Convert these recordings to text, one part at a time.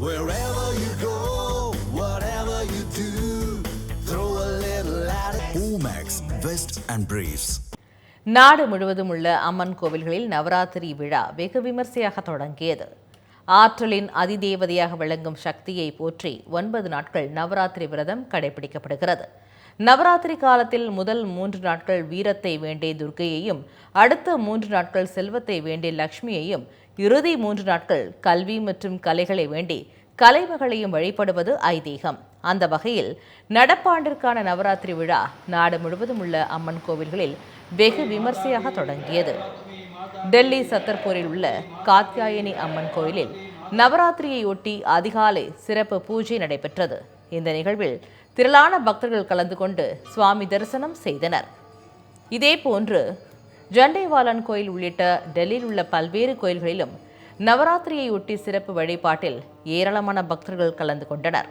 Wherever you go, whatever you do, throw a little at it. Omax, Vest and Briefs. நாடு முழுவதும் உள்ள அம்மன் கோவில்களில் நவராத்திரி விழா வெகு விமர்சையாக தொடங்கியது ஆற்றலின் அதிதேவதையாக விளங்கும் சக்தியை போற்றி ஒன்பது நாட்கள் நவராத்திரி விரதம் கடைபிடிக்கப்படுகிறது நவராத்திரி காலத்தில் முதல் மூன்று நாட்கள் வீரத்தை வேண்டிய துர்க்கையையும் அடுத்த மூன்று நாட்கள் செல்வத்தை வேண்டிய லக்ஷ்மியையும் இறுதி மூன்று நாட்கள் கல்வி மற்றும் கலைகளை வேண்டி கலைமகளையும் வழிபடுவது ஐதீகம். அந்த வகையில் நடப்பாண்டிற்கான நவராத்திரி விழா நாடு முழுவதும் உள்ள அம்மன் கோவில்களில் வெகு விமர்சையாக தொடங்கியது. டெல்லி சத்தர்பூரில் உள்ள காத்யாயனி அம்மன் கோயிலில் நவராத்திரியையொட்டி அதிகாலை சிறப்பு பூஜை நடைபெற்றது. இந்த நிகழ்வில் திரளான பக்தர்கள் கலந்து கொண்டு சுவாமி தரிசனம் செய்தனர். இதேபோன்று ஜண்டேவாலன் கோயில் உள்ளிட்ட டெல்லியில் உள்ள பல்வேறு கோயில்களிலும் நவராத்திரியை ஒட்டி சிறப்பு வழிபாட்டில் ஏராளமான பக்தர்கள் கலந்து கொண்டனர்.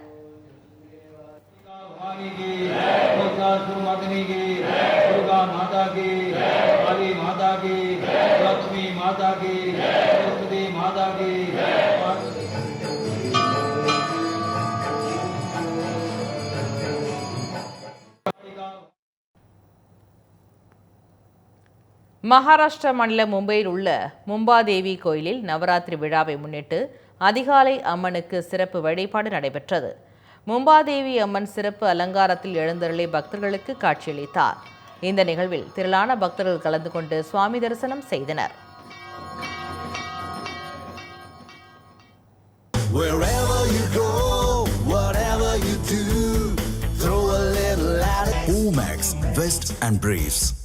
மாதா மாதா மகாராஷ்டிரா மாநில மும்பையில் உள்ள மும்பாதேவி கோயிலில் நவராத்திரி விழாவை முன்னிட்டு அதிகாலை அம்மனுக்கு சிறப்பு வழிபாடு நடைபெற்றது மும்பாதேவி அம்மன் சிறப்பு அலங்காரத்தில் எழுந்தருளி பக்தர்களுக்கு காட்சியளித்தார் இந்த நிகழ்வில் திரளான பக்தர்கள் கலந்து கொண்டு சுவாமி தரிசனம் செய்தனர். Omax, Vest and Briefs.